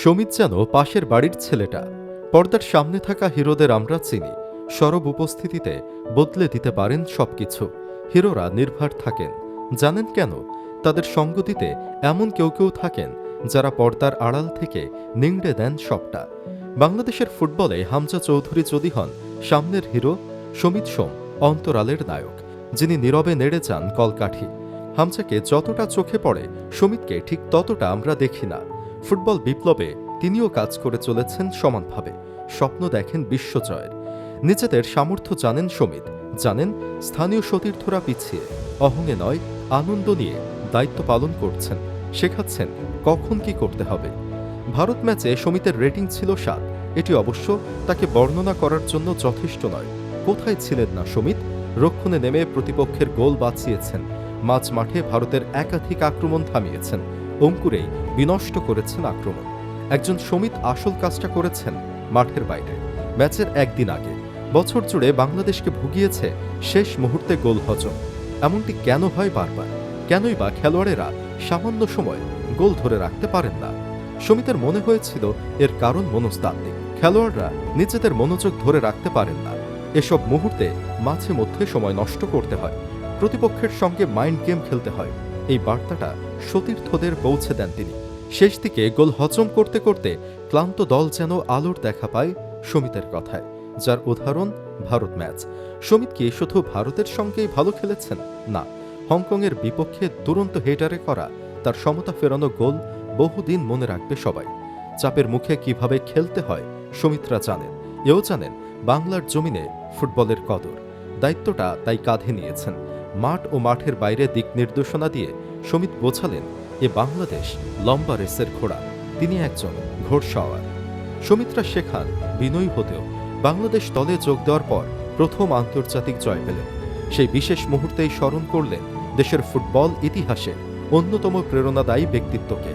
সমিত যেন পাশের বাড়ির ছেলেটা। পর্দার সামনে থাকা হিরোদের আমরা চিনি। সরব উপস্থিতিতে বদলে দিতে পারেন সবকিছু। হিরোরা নির্ভার থাকেন। জানেন কেন? তাদের সঙ্গ দিতে এমন কেউ কেউ থাকেন যারা পর্দার আড়াল থেকে নিংড়ে দেন সবটা। বাংলাদেশের ফুটবলে হামজা চৌধুরী যদি হন, সামনের হিরো সমিত সোম অন্তরালের নায়ক, যিনি নীরবে নেড়ে যান কলকাঠি। হামজাকে যতটা চোখে পড়ে, সমিতকে ঠিক ততটা আমরা দেখি না। ফুটবল বিপ্লবে তিনিও কাজ করে চলেছেন সমানভাবে। স্বপ্ন দেখেন বিশ্বজয়ের নিজেদের সামর্থ্য জানেন সমিত। জানেন স্থানীয় সতীর্থরা পিছিয়ে। অহঙে নয়, আনন্দ নিয়ে দায়িত্ব পালন করছেন। শেখাচ্ছেন কখন কি করতে হবে। ভারত ম্যাচে সমিতের রেটিং ছিল সাত। এটি অবশ্য তাকে বর্ণনা করার জন্য যথেষ্ট নয়। কোথায় ছিলেন না সমিত? রক্ষণে নেমে প্রতিপক্ষের গোল বাঁচিয়েছেন। মাঝ মাঠে ভারতের একাধিক আক্রমণ থামিয়েছেন। অঙ্কুরেই বিনষ্ট করেছেন আক্রমণ। একজন সমিত আসল কাজটা করেছেন মাঠের বাইরে। ম্যাচের একদিন আগে। বছর জুড়ে বাংলাদেশকে ভুগিয়েছে শেষ মুহূর্তে গোল হজম। এমনটি কেন হয় বারবার? কেনই বা খেলোয়াড়েরা সামান্য সময় গোল ধরে রাখতে পারেন না? সমিতের মনে হয়েছিল এর কারণ মনস্তাত্ত্বিক। খেলোয়াড়রা নিজেদের মনোযোগ ধরে রাখতে পারেন না। এসব মুহূর্তে মাঝে মধ্যে সময় নষ্ট করতে হয়। প্রতিপক্ষের সঙ্গে মাইন্ড গেম খেলতে হয়। এই বার্তাটা সতীর্থদের পৌঁছে দেন তিনি। শেষ দিকে গোল হজম করতে করতে ক্লান্ত দল যেন আলোর দেখা পায় সমিতের কথায়, যার উদাহরণ ভারত ম্যাচ। সমিত কি শুধু ভারতের সঙ্গেই ভালো খেলেছেন? না, হংকংয়ের বিপক্ষে দুরন্ত হেটারে করা, তার সমতা ফেরানো গোল বহুদিন মনে রাখবে সবাই। চাপের মুখে কীভাবে খেলতে হয়, সমিতরা জানেন। এও জানেন, বাংলার জমিনে ফুটবলের কদর। দায়িত্বটা তাই কাঁধে নিয়েছেন। মাঠ ও মাঠের বাইরে দিক নির্দেশনা দিয়ে সমিত বোঝালেন, এ বাংলাদেশ লম্বা রেসের ঘোড়া, তিনি একজন ঘোড়সাওয়ার সমিত্রা শেখান, বিনয়ী হতেও বাংলাদেশ দলে যোগ দেওয়ার পর প্রথম আন্তর্জাতিক জয় পেলেন। সেই বিশেষ মুহূর্তেই স্মরণ করলেন দেশের ফুটবল ইতিহাসে অন্যতম প্রেরণাদায়ী ব্যক্তিত্বকে।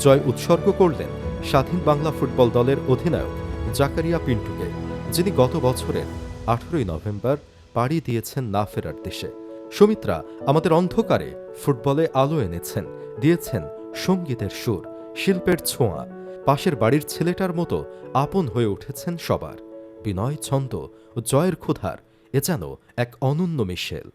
জয় উৎসর্গ করলেন স্বাধীন বাংলা ফুটবল দলের অধিনায়ক জাকারিয়া পিন্টুকে, যিনি গত বছরের আঠেরোই নভেম্বর পাড়ি দিয়েছেন না ফেরার দেশে। সুমিত্রা আমাদের অন্ধকারে ফুটবলে আলো এনেছেন, দিয়েছেন সঙ্গীতের সুর, শিল্পের ছোঁয়া। পাশের বাড়ির ছেলেটার মতো আপন হয়ে উঠেছেন সবার। বিনয় ছন্দ ও জয়ের ক্ষুধার, এ যেন এক অনন্য মিশেল।